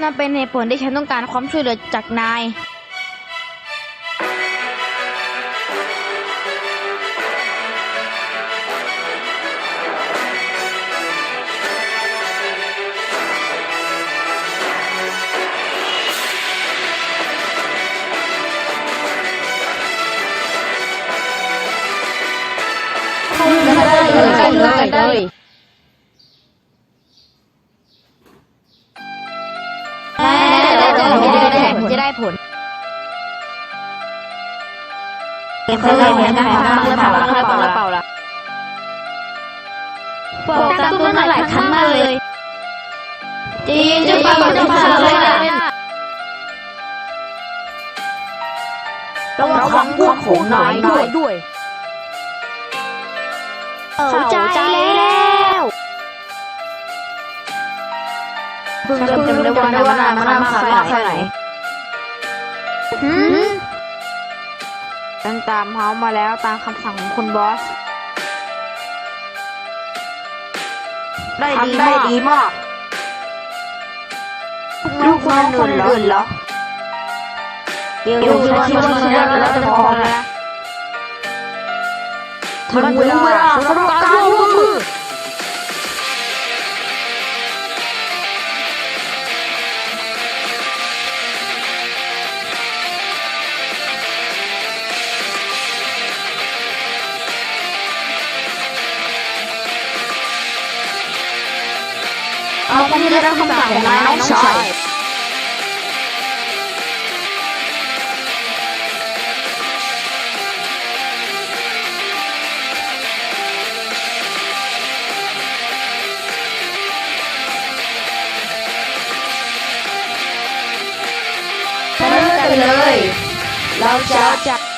นั่นเป็นเหตุผลที่ฉันต้องการความช่วยเหลือจากนายกันเจะได้ผลเคยเห็นกันครั้งละเปล่าละเปล่าละเปล่าละบอกตามตัวนั้นหลายครั้งมากเลยจริงจะเปล่าจะเปล่าเลยนะต้องระวังพวกของนายด้วยด้วยเข้าใจแล้วเพิ่งจำได้ว่าได้ว่านายมานำขายแค่ไหน ฉันตามเขามาแล้วตามคำสั่งของคุณบอส ได้ดีทำได้มากดีมาก ลูกคนอื่นเหรอ เดี๋ยวคิดว่าคิดว่าคิดว่าแล้วจะพอแล้วถึงเวลาสำหรับการร่วมมือ เอาคนที่ได้รับคำสั่งของนายน้องชายเริ่มกันเลย เราจะจับ